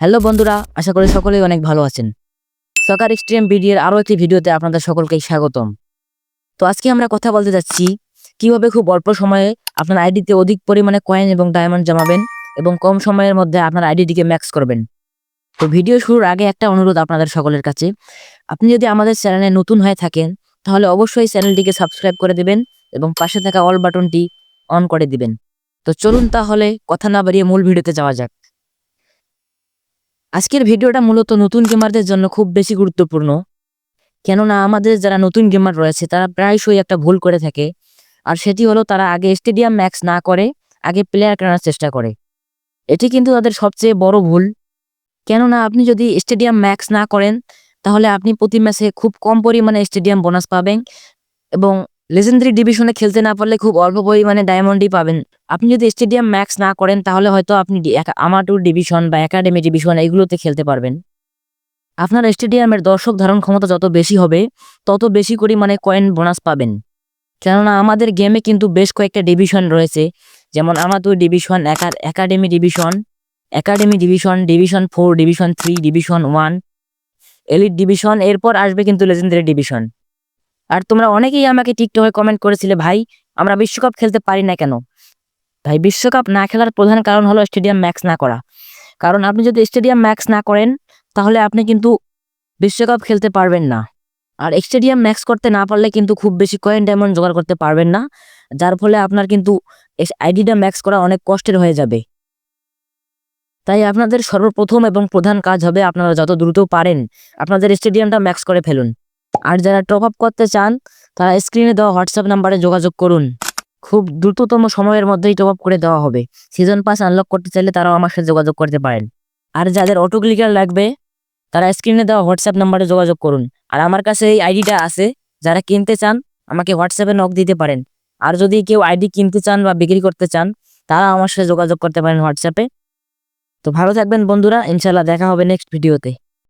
Hello বন্ধুরা, আশা করি সকলেই অনেক ভালো আছেন। সকার এক্সট্রিম বিডিএর আরও একটি ভিডিওতে আপনাদের সকলকেই স্বাগতম। তো আজকে আমরা কথা বলতে যাচ্ছি, কীভাবে খুব অল্প সময়ে আপনার আইডিতে অধিক পরিমাণে কয়েন এবং ডায়মন্ড জমাবেন এবং কম সময়ের মধ্যে আপনার আইডিটিকে ম্যাক্স করবেন। তো ভিডিও শুরুর আগে একটা অনুরোধ আপনাদের সকলের কাছে। আপনি যদি আমাদের চ্যানেলে নতুন হয়ে থাকেন, তাহলে অবশ্যই চ্যানেলটিকে সাবস্ক্রাইব করে দেবেন এবং পাশে থাকা অল বাটনটি অন করে দিবেন। তো চলুন তাহলে কথা না বাড়িয়ে মূল ভিডিওতে যাওয়া যাক। আজকের ভিডিওটা মূলত নতুন গেমারদের জন্য খুব বেশি গুরুত্বপূর্ণ। কেননা আমাদের যারা নতুন গেমার রয়েছে, তারা প্রায়শই একটা ভুল করে থাকে। আর সেটি হলো তারা আগে স্টেডিয়াম ম্যাক্স না করে, আগে প্লেয়ার কেনার চেষ্টা করে। এটি কিন্তু তাদের সবচেয়ে বড় ভুল। কেননা আপনি যদি স্টেডিয়াম ম্যাক্স না করেন, তাহলে আপনি প্রতি ম্যাচে খুব কম পরিমাণে স্টেডিয়াম বোনাস পাবেন এবং লেজেন্ডারি ডিভিশনে খেলতে না পারলে খুব অল্প পরিমাণে ডায়মন্ডই পাবেন। আপনি যদি স্টেডিয়াম ম্যাক্স না করেন, তাহলে হয়তো আপনি আমাটুর ডিভিশন বা একাডেমি ডিভিশন এইগুলোতে খেলতে পারবেন। আপনার স্টেডিয়ামের দর্শক ধারণ ক্ষমতা যত বেশি হবে, তত বেশি পরিমাণে কয়েন বোনাস পাবেন। কেননা আমাদের গেমে কিন্তু বেশ কয়েকটা ডিভিশন রয়েছে। যেমন amateur division academy division academy division division four division three division one elite division এরপর আসবে কিন্তু লেজেন্ডারি ডিভিশন আর তোমরা অনেকেই আমাকে টিকটকে কমেন্ট করেছিলে, ভাই, আমরা বিশ্বকাপ খেলতে পারি না কেন? ভাই, বিশ্বকাপ না খেলার প্রধান কারণ হলো স্টেডিয়াম ম্যাক্স না করা। কারণ আপনি যদি স্টেডিয়াম ম্যাক্স না করেন, তাহলে আপনি কিন্তু বিশ্বকাপ খেলতে পারবেন না। আর স্টেডিয়াম ম্যাক্স করতে না পারলে কিন্তু খুব বেশি কয়েন ডায়মন্ড জোগাড় করতে পারবেন না, যার ফলে আপনার কিন্তু আইডিটা ম্যাক্স করা অনেক কষ্টের হয়ে যাবে। তাই আপনাদের সর্বপ্রথম এবং প্রধান কাজ হবে আপনারা যত দ্রুত পারেন, আপনাদের স্টেডিয়ামটা ম্যাক্স করে ফেলুন। আর যারা টপ আপ করতে চান, তারা স্ক্রিনে দেওয়া হোয়াটসঅ্যাপ নাম্বারে যোগাযোগ করুন। খুব দ্রুততম সময়ের মধ্যেই টপ আপ করে দেওয়া হবে। সিজন পাস আনলক করতে চাইলে তারাও আমার সাথে যোগাযোগ করতে পারেন। আর যাদের অটো ক্লিকার লাগবে, তারা স্ক্রিনে দেওয়া হোয়াটসঅ্যাপ নাম্বারে যোগাযোগ করুন। আর আমার কাছে এই আইডিটা আছে। যারা কিনতে চান, আমাকে হোয়াটসঅ্যাপে নক দিতে পারেন। আর যদি কেউ আইডি কিনতে চান বা বিক্রি করতে চান, তারা আমার সাথে যোগাযোগ করতে পারেন হোয়াটসঅ্যাপে তো ভালো থাকবেন বন্ধুরা। ইনশাল্লাহ দেখা হবে নেক্সট ভিডিওতে